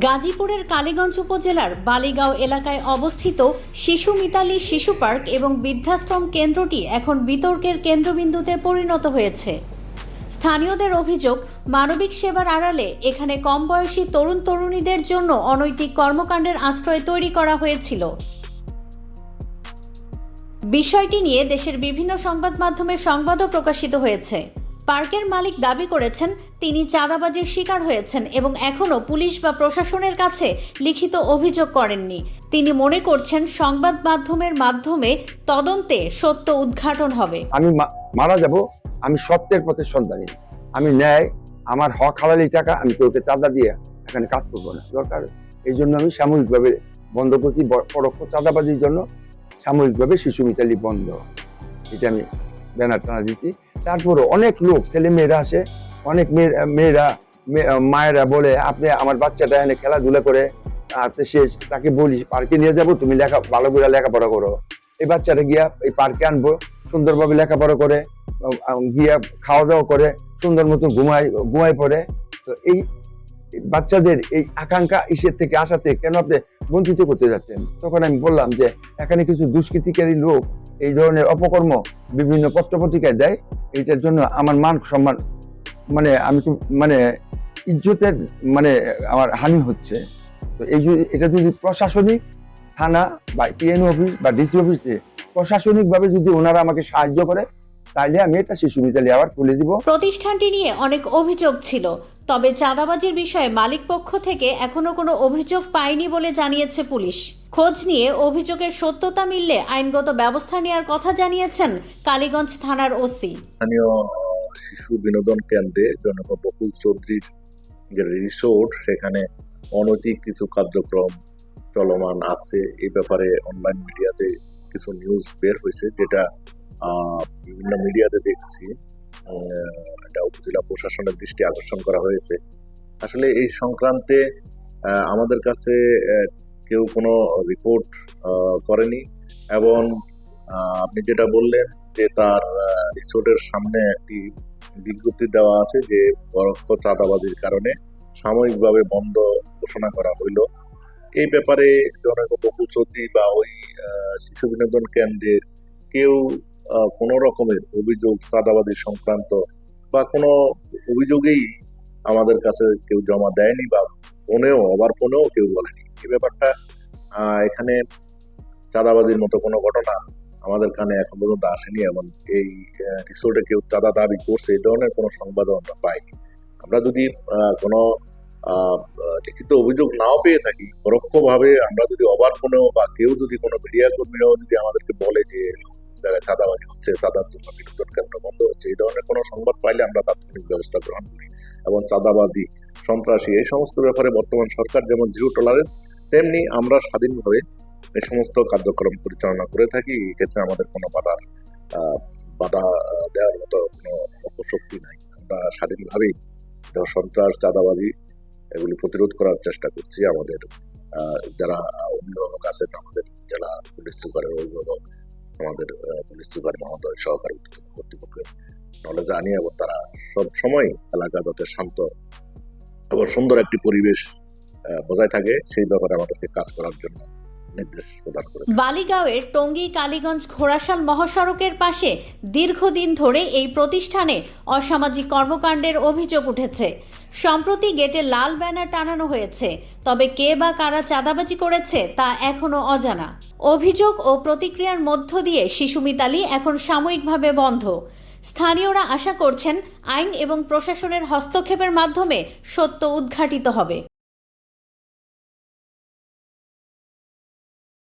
গাজীপুরের কালীগঞ্জ উপজেলার বালিগাঁও এলাকায় অবস্থিত শিশু মিতালি শিশু পার্ক এবং বৃদ্ধাশ্রম কেন্দ্রটি এখন বিতর্কের কেন্দ্রবিন্দুতে পরিণত হয়েছে। স্থানীয়দের অভিযোগ, মানবিক সেবার আড়ালে এখানে কম বয়সী তরুণ তরুণীদের জন্য অনৈতিক কর্মকাণ্ডের আশ্রয় তৈরি করা হয়েছিল। বিষয়টি নিয়ে দেশের বিভিন্ন সংবাদ মাধ্যমে সংবাদও প্রকাশিত হয়েছে। পার্কের মালিক দাবি করেছেন তিনি চাঁদাবাজির শিকার হয়েছেন এবং এখনও পুলিশ বা প্রশাসনের কাছে লিখিত অভিযোগ করেননি। তিনি মনে করছেন সংবাদ মাধ্যমের মাধ্যমে তদন্তে সত্য উদ্ঘাটন হবে। আমি মারা যাব, আমি সত্যের পথে সন্ধানী। আমি ন্যায়, আমার হক হালালি টাকা আমি কেউকে চাঁদা দিয়ে এখানে কাজ করব না। দরকার, এই জন্য আমি সাময়িকভাবে বন্ধ করছি পরোক্ষ চাঁদাবাজির জন্য সাময়িকভাবে শিশু মিতালি বন্ধ। এটা আমি ব্যানার টানা দিচ্ছি তারপরে অনেক লোক ছেলে মেয়েরা আসে অনেক মেয়ে- মেয়েরা মায়েরা বলে, আপনি আমার বাচ্চাটা এনে খেলাধুলা করে আর তো সে তাকে বলি পার্কে নিয়ে যাব, তুমি লেখা, ভালো করে লেখাপড়া করো। এই বাচ্চাটা গিয়া এই পার্কে আনব, সুন্দরভাবে লেখাপড়া করে গিয়া খাওয়া দাওয়া করে, সুন্দর মতো ঘুমায় ঘুমায় পড়ে। তো এই বাচ্চাদের এই আকাঙ্ক্ষা ইসের থেকে আসাতে কেন আপনি বঞ্চিত করতে যাচ্ছেন? তখন আমি বললাম যে, এখানে কিছু দুষ্কৃতিকারী লোক এই ধরনের অপকর্ম বিভিন্ন পত্রপত্রিকায় দেয়, এইটার জন্য আমার মান সম্মান মানে আমি তো মানে ইজ্জতের মানে আমার হানি হচ্ছে। তো এই এটা যদি প্রশাসনিক থানা বা টিএনও অফিস বা ডিসি অফিসে প্রশাসনিকভাবে যদি ওনারা আমাকে সাহায্য করে তাহলে আমি এটা শিশু বিদ্যালয়ে আবার খুলে দিব। প্রতিষ্ঠানটি নিয়ে অনেক অভিযোগ ছিল তবে চাঁদাবাজির বিষয়ে মালিক পক্ষ থেকে এখনও কোনো অভিযোগ পায়নি বলে জানিয়েছে পুলিশ। খোঁজ নিয়ে অভিযোগের সত্যতা মিললে আইনগত ব্যবস্থা নেওয়ার কথা জানিয়েছেন কালীগঞ্জ থানার ওসি। স্থানীয় শিশু বিনোদন কেন্দ্রে জনক বকুল চৌধুরীর যে রিসোর্ট, সেখানে অনৈতিক কিছু কার্যক্রম চলমান আছে। এই ব্যাপারে অনলাইন মিডিয়াতে কিছু নিউজ বের হয়েছে, যেটা বিভিন্ন মিডিয়াতে দেখছি। এটা উপজেলা প্রশাসনের দৃষ্টি আকর্ষণ করা হয়েছে। আসলে এই সংক্রান্তে আমাদের কাছে কেউ কোনো রিপোর্ট করেনি এবং আপনি যেটা বললেন যে তার রিসোর্টের সামনে একটি বিজ্ঞপ্তি দেওয়া আছে যে পরোক্ষ চাঁদাবাজির কারণে সাময়িকভাবে বন্ধ ঘোষণা করা হইল। এই ব্যাপারে জনক বা ওই শিশু বিনোদন কেন্দ্রের কেউ কোনো রকমের অভিযোগ চাঁদাবাজি সংক্রান্ত বা কোনো অভিযোগেই আমাদের কাছে কেউ জমা দেয়নি বা ফোনেও, আবার ফোনেও কেউ বলেনি। এই ব্যাপারটা এখানে চাঁদাবাজির মতো কোনো ঘটনা আমাদের কানে এখন পর্যন্ত আসেনি এমন এই রিসোর্টে কেউ চাঁদা দাবি করছে, এই ধরনের কোনো সংবাদও আমরা পাইনি। আমরা যদি কোনো লিখিত অভিযোগ নাও পেয়ে থাকি, পরোক্ষভাবে আমরা যদি অবার কোনো বা কেউ যদি কোনো মিডিয়া কর্মীরাও যদি আমাদেরকে বলে যে জায়গায় চাঁদাবাজি হচ্ছে চাঁদার জন্য বিনোদন কেন্দ্র বন্ধ হচ্ছে, এই ধরনের কোনো সংবাদ পাইলে আমরা তাৎক্ষণিক ব্যবস্থা গ্রহণ করি এবং চাঁদাবাজি, সন্ত্রাসী, এই সমস্ত ব্যাপারে বর্তমান সরকার যেমন জিরো টলারেন্স তেমনি আমরা স্বাধীনভাবে এই সমস্ত কার্যক্রম পরিচালনা করে থাকি এক্ষেত্রে আমাদের কোনো বাধার বাধা দেওয়ার মতো কোনো অপশক্তি নাই। আমরা স্বাধীনভাবেই সন্ত্রাস, চাঁদাবাজি এগুলি প্রতিরোধ করার চেষ্টা করছি। আমাদের যারা অভিভাবক আছেন, আমাদের জেলা পুলিশ সুপারের অভিভাবক, আমাদের পুলিশ সুপার মহোদয় সহকারী কর্তৃপক্ষের নলেজ আনি এবং তারা সব সময় এলাকা যাতে শান্ত এবং সুন্দর একটি পরিবেশ বজায় থাকে, সেই ব্যাপারে আমাদেরকে কাজ করার জন্য নির্দেশ প্রদান করে বালিগাঁওয়ের টঙ্গী কালীগঞ্জ ঘোড়াশাল মহাসড়কের পাশে দীর্ঘদিন ধরে এই প্রতিষ্ঠানে অসামাজিক কর্মকাণ্ডের অভিযোগ উঠেছে। সম্প্রতি গেটে লাল ব্যানার টানানো হয়েছে, তবে কে বা কারা চাঁদাবাজি করেছে তা এখনও অজানা। অভিযোগ ও প্রতিক্রিয়ার মধ্য দিয়ে শিশু মিতালি এখন সাময়িকভাবে বন্ধ। স্থানীয়রা আশা করছেন আইন এবং প্রশাসনের হস্তক্ষেপের মাধ্যমে সত্য উদ্ঘাটিত হবে।